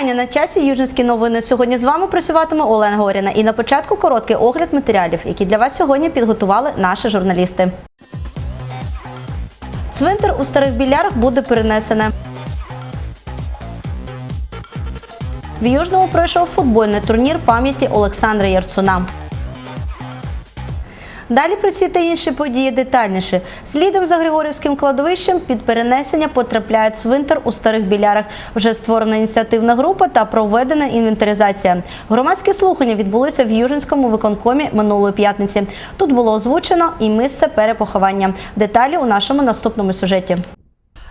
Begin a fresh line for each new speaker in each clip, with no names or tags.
Вітання на часі Южинські новини. Сьогодні з вами працюватиме Олена Горіна. І на початку короткий огляд матеріалів, які для вас сьогодні підготували наші журналісти. Цвинтар у старих білярах буде перенесене. В Южному пройшов футбольний турнір пам'яті Олександра Ярцуна. Далі про ці та інші події детальніше. Слідом за Григорівським кладовищем під перенесення потрапляють цвинтар у старих білярах. Вже створена ініціативна група та проведена інвентаризація. Громадські слухання відбулися в Южинському виконкомі минулої п'ятниці. Тут було озвучено і місце перепоховання. Деталі у нашому наступному сюжеті.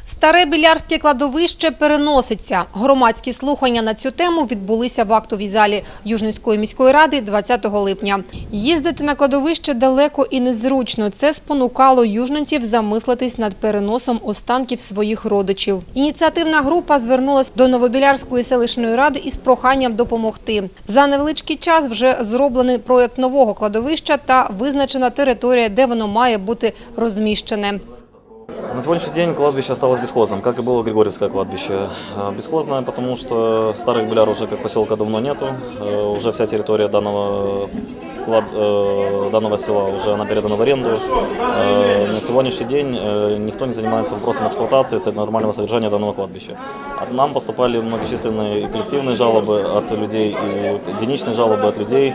Старе білярське кладовище переноситься. Громадські слухання на цю тему відбулися в актовій залі Южницької міської ради 20 липня. Їздити на кладовище далеко і незручно. Це спонукало южненців замислитись над переносом останків своїх родичів. Ініціативна група звернулася до Новобілярської селищної ради із проханням допомогти. За невеличкий час вже зроблений проєкт нового кладовища та визначена територія, де воно має бути розміщене.
На сегодняшний день кладбище осталось бесхозным, как и было Григорьевское кладбище. А, Бесхозное, потому что старых биляр уже как поселка давно нету. Э, Уже вся территория данного, клад- э, данного села уже она передана в аренду. Э, На сегодняшний день никто не занимается вопросом эксплуатации, с- нормального содержания данного кладбища. От нам поступали многочисленные и коллективные жалобы от людей и единичные жалобы от людей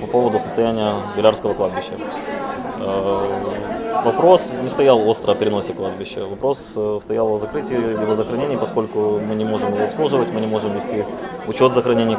по поводу состояния Белярского кладбища. Э, Вопрос не стоял остро о переносе кладбища. Вопрос э, стоял о закрытии, его захоронении, поскольку мы не можем его обслуживать, мы не можем вести учет захоронений,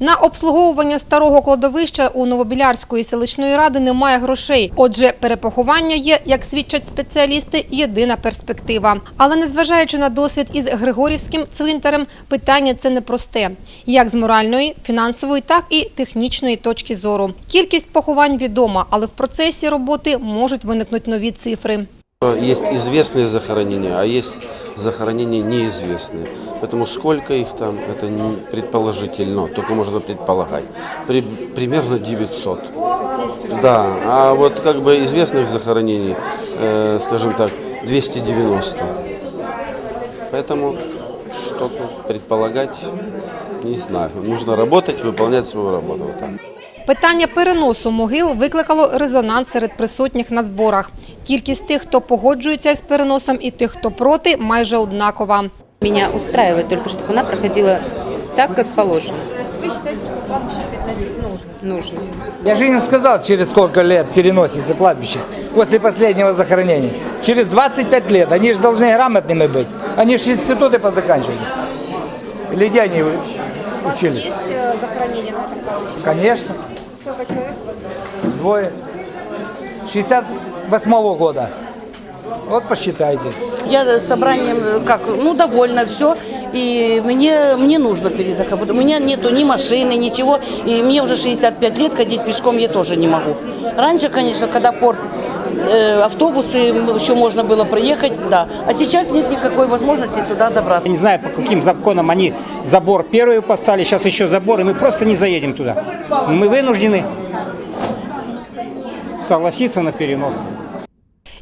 На обслуговування старого кладовища у Новобілярської селищної ради немає грошей. Отже, перепоховання є, як свідчать спеціалісти, єдина перспектива. Але незважаючи на досвід із Григорівським цвинтарем, питання це непросте. Як з моральної, фінансової, так і технічної точки зору. Кількість поховань відома, але в процесі роботи можуть виникнути нові цифри.
Есть известные захоронения, а есть захоронения неизвестные. Поэтому сколько их там, это не предположительно, только можно предполагать. При- примерно 900. Да, а вот как бы известных захоронений, э, скажем так, 290. Поэтому что-то предполагать не знаю. Нужно работать, выполнять свою работу. Вот так.
Питання переносу могил викликало резонанс серед присутніх на зборах. Кількість тих, хто погоджується з переносом, і тих, хто проти, майже однакова.
Меня устраивает только, чтобы она проходила так, как положено.
Ви вважаєте, що кладбище підносити нужно?
Нужно.
Я же им сказал, через сколько лет переносится кладбище после последнего захоронения. Через 25 лет. Они же должны грамотными быть. Они же институты позаканчивали. Или где они учились?
захоронення на этом кладбище?
Конечно.
Сколько чоловік?
Двое. 68 года. Вот посчитайте.
Я собранием как, ну, довольна, все. И мне, мне нужно перезаход. У меня нету ни машины, ничего. И мне уже 65 лет, ходить пешком я тоже не могу. Раньше, конечно, когда порт, автобусы еще можно было проехать, да. А сейчас нет никакой возможности туда добраться.
Я не знаю, по каким законам они забор первый поставили, сейчас еще забор, и мы просто не заедем туда. Мы вынуждены согласиться на перенос.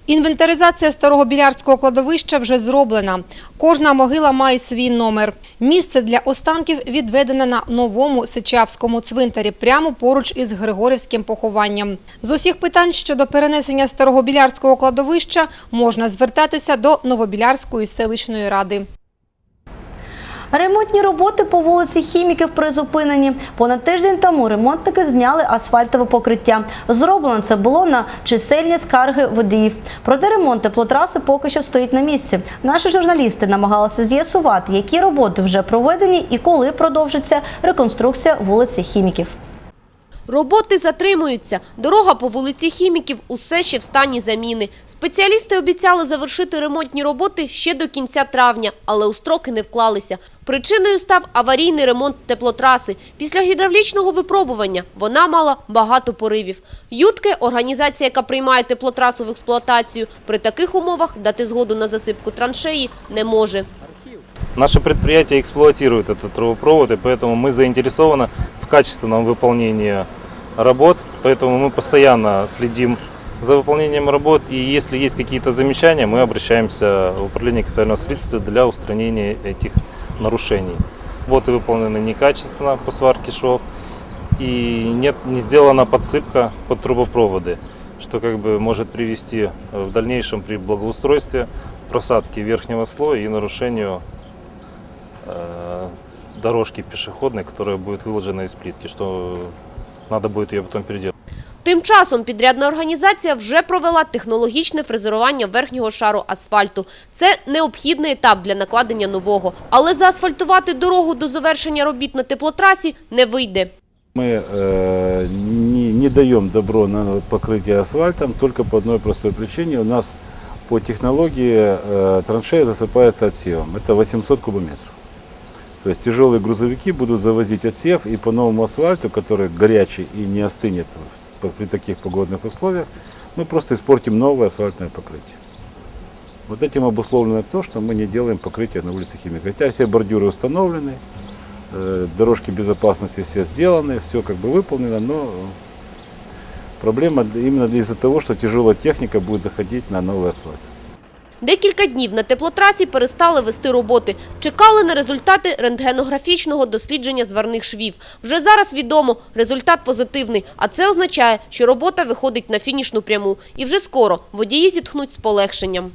Інвентаризація старого білярського кладовища вже зроблена. Кожна могила має свій номер. Місце для останків відведене на новому Сичавському цвинтарі, прямо поруч із Григорівським похованням. З усіх питань щодо перенесення старого білярського кладовища можна звертатися до Новобілярської селищної ради.
Ремонтні роботи по вулиці Хіміків призупинені. Понад тиждень тому ремонтники зняли асфальтове покриття. Зроблено це було на чисельні скарги водіїв. Проте ремонт теплотраси поки що стоїть на місці. Наші журналісти намагалися з'ясувати, які роботи вже проведені і коли продовжиться реконструкція вулиці Хіміків.
Роботи затримуються. Дорога по вулиці Хіміків усе ще в стані заміни. Спеціалісти обіцяли завершити ремонтні роботи ще до кінця травня, але у строки не вклалися. Причиною став аварійний ремонт теплотраси. Після гідравлічного випробування вона мала багато поривів. Ютки – організація, яка приймає теплотрасу в експлуатацію, при таких умовах дати згоду на засипку траншеї не може.
Наше предприятие эксплуатирует этот трубопровод, и поэтому мы заинтересованы в качественном выполнении работ, поэтому мы постоянно следим за выполнением работ, и если есть какие-то замечания, мы обращаемся в управление капитального строительства для устранения этих нарушений. Работы выполнены некачественно по сварке швов и нет, не сделана подсыпка под трубопроводы, что как бы может привести в дальнейшем при благоустройстве к просадке верхнего слоя и нарушению э, дорожки пешеходной, которая будет выложена из плитки, что надо будет ее потом переделать.
Тим часом підрядна організація вже провела технологічне фрезерування верхнього шару асфальту. Це необхідний етап для накладення нового. Але заасфальтувати дорогу до завершення робіт на теплотрасі не вийде.
Мы э, не, не даем добро на покрытие асфальтом только по одной простой причине. У нас по технологии э, траншея засыпается отсевом. Это 800 кубометров. То есть тяжелые грузовики будут завозить отсев и по новому асфальту, который горячий и не остынет в- при таких погодных условиях, мы просто испортим новое асфальтное покрытие. Вот этим обусловлено то, что мы не делаем покрытие на улице Химика. Хотя все бордюры установлены, Э, дорожки безопасности все сделаны, все как бы выполнено, но проблема именно из-за того, что тяжелая техника будет заходить на новый асфальт.
Декілька днів на теплотрасі перестали вести роботи. Чекали на результати рентгенографічного дослідження зварних швів. Вже зараз відомо, результат позитивний, а це означає, що робота виходить на фінішну пряму. І вже скоро водії зітхнуть з полегшенням.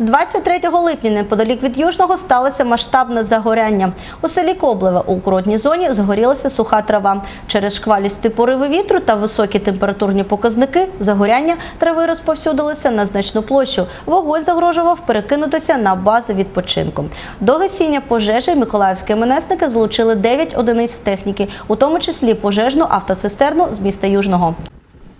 23 липня неподалік від Южного сталося масштабне загоряння. У селі Коблеве у курортній зоні згорілася суха трава. Через шквалісті пориви вітру та високі температурні показники загоряння трави розповсюдилися на значну площу. Вогонь загрожував перекинутися на бази відпочинку. До гасіння пожежі миколаївські менесники злучили 9 одиниць техніки, у тому числі пожежну автоцистерну з міста Южного.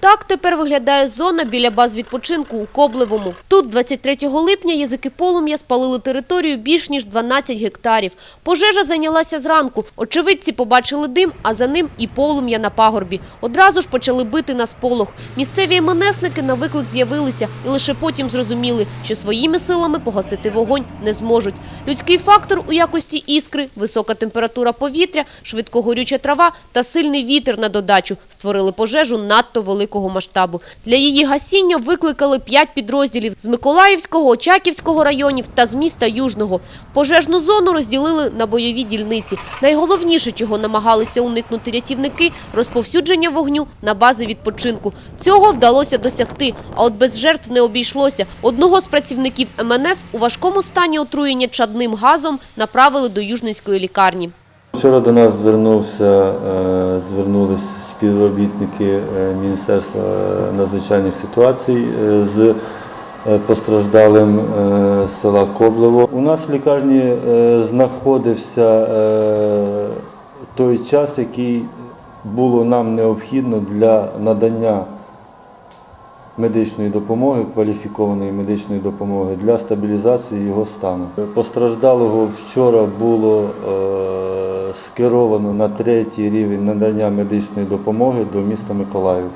Так тепер виглядає зона біля баз відпочинку у Коблевому. Тут 23 липня язики полум'я спалили територію більш ніж 12 гектарів. Пожежа зайнялася зранку. Очевидці побачили дим, а за ним і полум'я на пагорбі. Одразу ж почали бити на сполох. Місцеві МНСники на виклик з'явилися і лише потім зрозуміли, що своїми силами погасити вогонь не зможуть. Людський фактор у якості іскри, висока температура повітря, швидкогорюча трава та сильний вітер на додачу створили пожежу надто великого масштабу. Для її гасіння викликали п'ять підрозділів з Миколаївського, Очаківського районів та з міста Южного. Пожежну зону розділили на бойові дільниці. Найголовніше, чого намагалися уникнути рятівники – розповсюдження вогню на бази відпочинку. Цього вдалося досягти, а от без жертв не обійшлося. Одного з працівників МНС у важкому стані отруєння чадним газом направили до Южницької лікарні.
Вчора до нас звернувся, е, звернулись співробітники е, Міністерства надзвичайних ситуацій е, з е, постраждалим е, села Коблево. У нас в лікарні е, знаходився е, той час, який було нам необхідно для надання медичної допомоги, кваліфікованої медичної допомоги для стабілізації його стану. Постраждалого вчора було е, скеровано на третій рівень надання медичної допомоги до міста Миколаїв.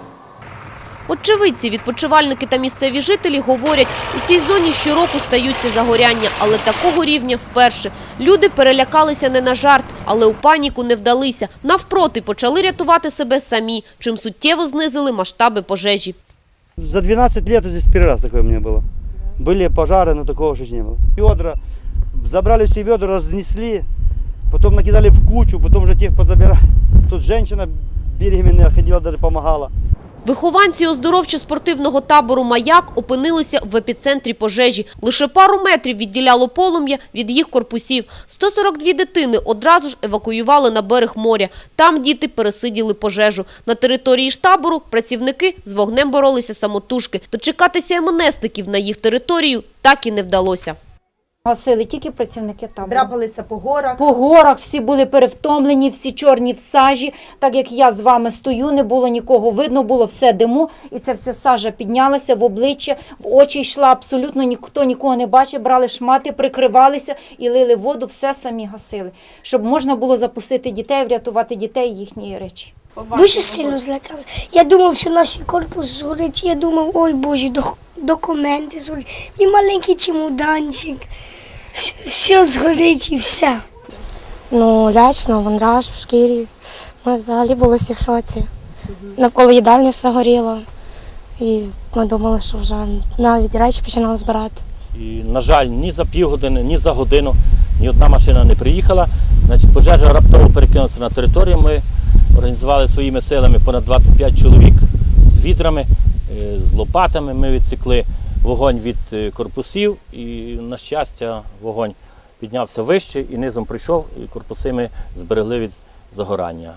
Очевидці, відпочивальники та місцеві жителі говорять, у цій зоні щороку стаються загоряння, але такого рівня вперше. Люди перелякалися не на жарт, але у паніку не вдалися. Навпроти, почали рятувати себе самі, чим суттєво знизили масштаби пожежі.
За 12 лет здесь первый раз такое у меня было. Были пожары, но такого еще не было. Ведра, забрали все ведра, разнесли, потом накидали в кучу, потом уже тех позабирали. Тут женщина беременная ходила, даже помогала.
Вихованці оздоровчо-спортивного табору «Маяк» опинилися в епіцентрі пожежі. Лише пару метрів відділяло полум'я від їх корпусів. 142 дитини одразу ж евакуювали на берег моря. Там діти пересиділи пожежу. На території ж табору працівники з вогнем боролися самотужки. Дочекатися МНСників на їх територію так і не вдалося.
Гасили тільки працівники табору.
Драпалися по горах.
По горах всі були перевтомлені, всі чорні в сажі. Так як я з вами стою, не було нікого видно, було все диму, і ця вся сажа піднялася в обличчя, в очі йшла. Абсолютно ніхто нікого не бачив. Брали шмати, прикривалися і лили воду, все самі гасили, щоб можна було запустити дітей, врятувати дітей і їхні речі.
Дуже сильно злякався. Я думав, що наш корпус згорить. Я думав, ой Боже, документи згорять. Мій маленький чемоданчик. Все згорить і все.
Ну, лячно, вандраж в шкірі. Ми взагалі були всі в шоці. Навколо їдальні все горіло. І ми думали, що вже навіть речі починали збирати.
І, на жаль, ні за півгодини, ні за годину ні одна машина не приїхала. Значить, пожежа раптово перекинулася на територію. Ми організували своїми силами понад 25 чоловік з відрами, е, з лопатами. Ми відсікли вогонь від е, корпусів і, на щастя, вогонь піднявся вище і низом прийшов, і корпуси ми зберегли від загорання.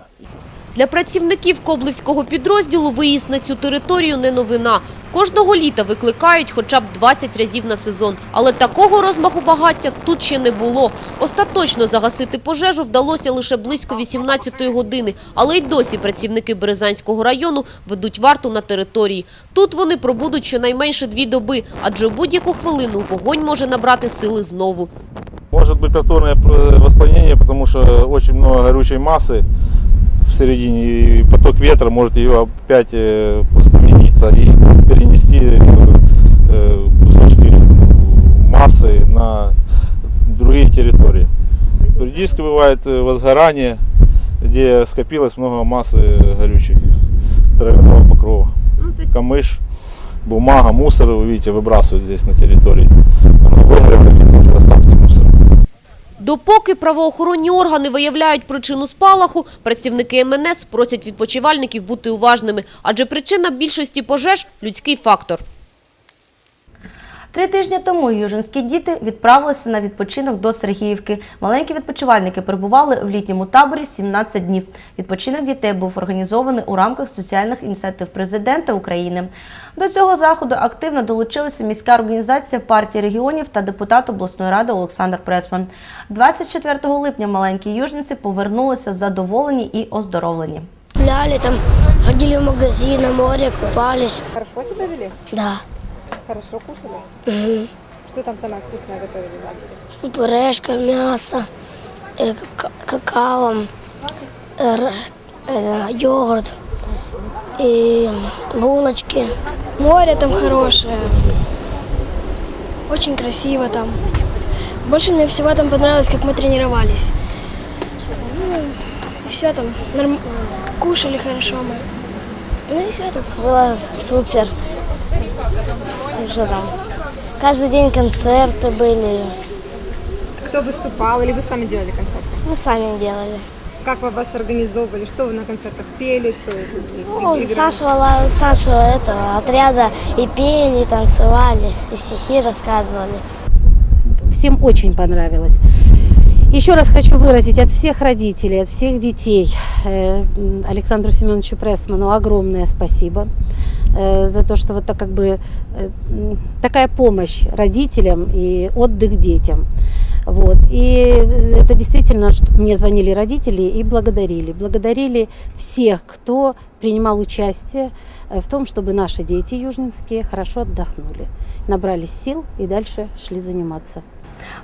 Для працівників Коблевського підрозділу виїзд на цю територію не новина. Кожного літа викликають хоча б 20 разів на сезон. Але такого розмаху багаття тут ще не було. Остаточно загасити пожежу вдалося лише близько 18-ї години. Але й досі працівники Березанського району ведуть варту на території. Тут вони пробудуть щонайменше дві доби, адже будь-яку хвилину вогонь може набрати сили знову.
Может быть повторное пр- воспламенение, потому что очень много горючей массы в середине, и поток ветра может ее опять э, воспламениться и перенести э, э, кусочки массы на другие территории. Периодически бывает э, возгорание, где скопилось много массы горючей, травяного покрова. Камыш, бумага, мусор, вы видите, выбрасывают здесь на территории. Оно выгорело, видно уже остатки мусора.
Допоки правоохоронні органи виявляють причину спалаху, працівники МНС просять відпочивальників бути уважними, адже причина більшості пожеж – людський фактор.
Три тижні тому южинські діти відправилися на відпочинок до Сергіївки. Маленькі відпочивальники перебували в літньому таборі 17 днів. Відпочинок дітей був організований у рамках соціальних ініціатив президента України. До цього заходу активно долучилися міська організація партії регіонів та депутат обласної ради Олександр Пресман. 24 липня маленькі южниці повернулися задоволені і оздоровлені.
Гуляли там, ходили в магазин, на море, купались.
Хорошо себя вели?
Да.
Хорошо кушали?
Мгм.
Что там самое вкусное готовили вам?
Пюрешка, мясо, э, кака- какао, э, э, йогурт и булочки.
Море там хорошее. Очень красиво там. Больше мне всего там понравилось, как мы тренировались. Ну, и все там. норм- Кушали хорошо мы. Ну и все там.
Было супер. Что там? Каждый день концерты были.
Кто выступал или вы сами делали концерты?
Мы сами делали.
Как вы вас организовывали? Что вы на концертах пели? Что
Ну, с нашего, с нашего этого отряда и пели, и танцевали, и стихи рассказывали.
Всем очень понравилось. Еще раз хочу выразить от всех родителей, от всех детей э, Александру Семеновичу Прессману огромное спасибо э, за то, что вот так как бы э, такая помощь родителям и отдых детям. Вот. И это действительно, что мне звонили родители и благодарили. Благодарили всех, кто принимал участие в том, чтобы наши дети южнинские хорошо отдохнули, набрались сил и дальше шли заниматься.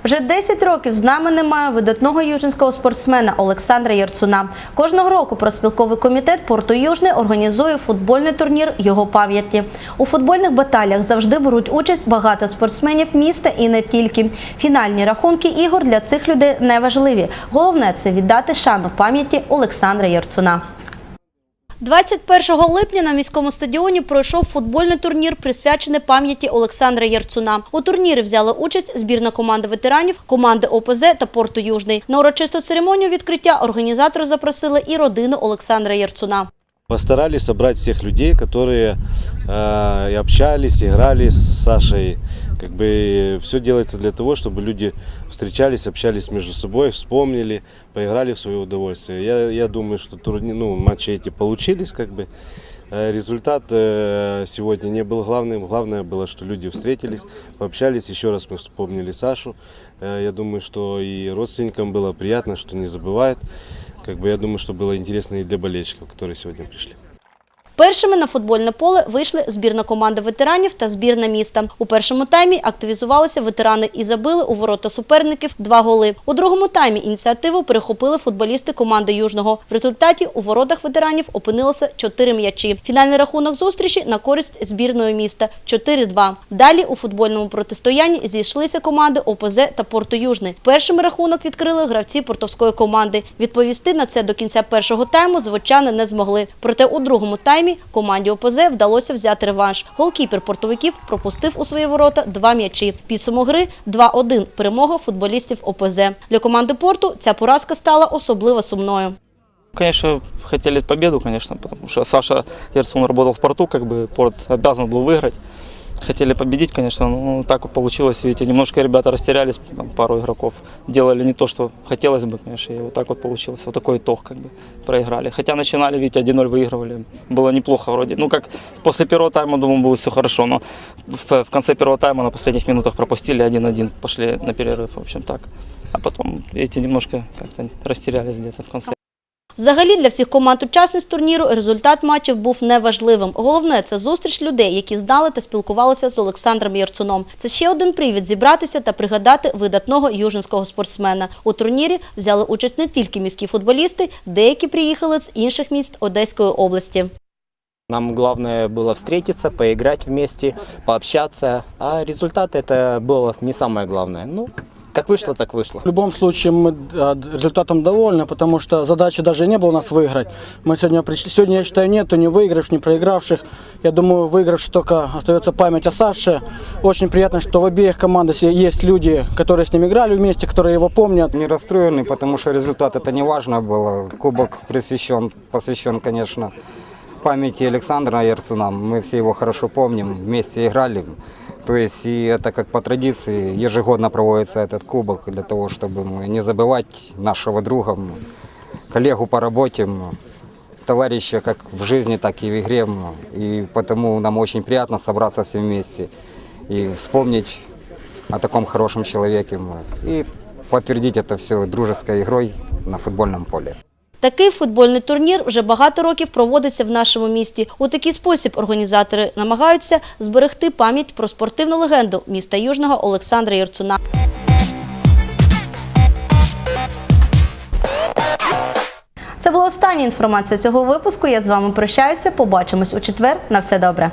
Вже 10 років з нами немає видатного южинського спортсмена Олександра Ярцуна. Кожного року проспілковий комітет Порту Южне організує футбольний турнір його пам'яті. У футбольних баталіях завжди беруть участь багато спортсменів міста і не тільки. Фінальні рахунки ігор для цих людей не важливі. Головне це віддати шану пам'яті Олександра Ярцуна. 21 липня на міському стадіоні пройшов футбольний турнір, присвячений пам'яті Олександра Ярцуна. У турнірі взяли участь збірна команда ветеранів, команди ОПЗ та Порту Южний. На урочисту церемонію відкриття організатори запросили і родину Олександра Ярцуна.
Постарались собрать всех людей, которые э, и общались, играли с Сашей. Как бы все делается для того, чтобы люди встречались, общались между собой, вспомнили, поиграли в свое удовольствие. Я, я думаю, что турни- ну, матчи эти получились, как бы. Э, Результат э, сегодня не был главным. Главное было, что люди встретились, пообщались. Еще раз мы вспомнили Сашу. Э, Я думаю, что и родственникам было приятно, что не забывают. Как бы я думаю, что было интересно и для болельщиков, которые сегодня пришли.
Першими на футбольне поле вийшли збірна команда ветеранів та збірна міста. У першому таймі активізувалися ветерани і забили у ворота суперників два голи. У другому таймі ініціативу перехопили футболісти команди Южного. В результаті у воротах ветеранів опинилося чотири м'ячі. Фінальний рахунок зустрічі на користь збірної міста 4-2. Далі у футбольному протистоянні зійшлися команди ОПЗ та Порту Южний. Першими рахунок відкрили гравці портовської команди. Відповісти на це до кінця першого тайму звичайно не змогли. Проте у другому таймі таймі команді ОПЗ вдалося взяти реванш. Голкіпер портовиків пропустив у свої ворота два м'ячі. Підсумок гри 2-1. Перемога футболістів ОПЗ. Для команди порту ця поразка стала особливо сумною.
Конечно, хотели победу, конечно, потому что Саша Ерцун работал в порту, как бы порт обязан был выиграть. Хотели победить, конечно, но так вот получилось, видите, немножко ребята растерялись, там, пару игроков делали не то, что хотелось бы, конечно, и вот так вот получилось, вот такой итог, как бы, проиграли. Хотя начинали, видите, 1-0 выигрывали, было неплохо вроде, ну как после первого тайма, думаю, будет все хорошо, но в, в конце первого тайма на последних минутах пропустили 1-1, пошли на перерыв, в общем так. А потом, видите, немножко как-то растерялись где-то в конце.
Взагалі для всіх команд учасниць турніру результат матчів був неважливим. Головне це зустріч людей, які знали та спілкувалися з Олександром Ярцуном. Це ще один привід зібратися та пригадати видатного южинського спортсмена. У турнірі взяли участь не тільки міські футболісти, деякі приїхали з інших міст Одеської області.
Нам главное было встретиться, поиграть вместе, пообщаться, а результат это было не самое главное. Ну, Как вышло, так вышло.
В любом случае мы а, результатом довольны, потому что задачи даже не было у нас выиграть. Мы сегодня пришли, сегодня я считаю нету ни выигравших, ни проигравших. Я думаю, выигравших только остается память о Саше. Очень приятно, что в обеих командах есть люди, которые с ним играли вместе, которые его помнят.
Не расстроены, потому что результат это не важно было. Кубок присвящен, посвящен, конечно, памяти Александра Ярцуна. Мы все его хорошо помним, вместе играли. То есть и это как по традиции ежегодно проводится этот кубок для того, чтобы не забывать нашего друга, коллегу по работе, товарища как в жизни, так и в игре. И потому нам очень приятно собраться все вместе и вспомнить о таком хорошем человеке и подтвердить это все дружеской игрой на футбольном поле.
Такий футбольний турнір вже багато років проводиться в нашому місті. У такий спосіб організатори намагаються зберегти пам'ять про спортивну легенду міста Южного Олександра Ярцуна. Це була остання інформація цього випуску. Я з вами прощаюся. Побачимось у четвер. На все добре.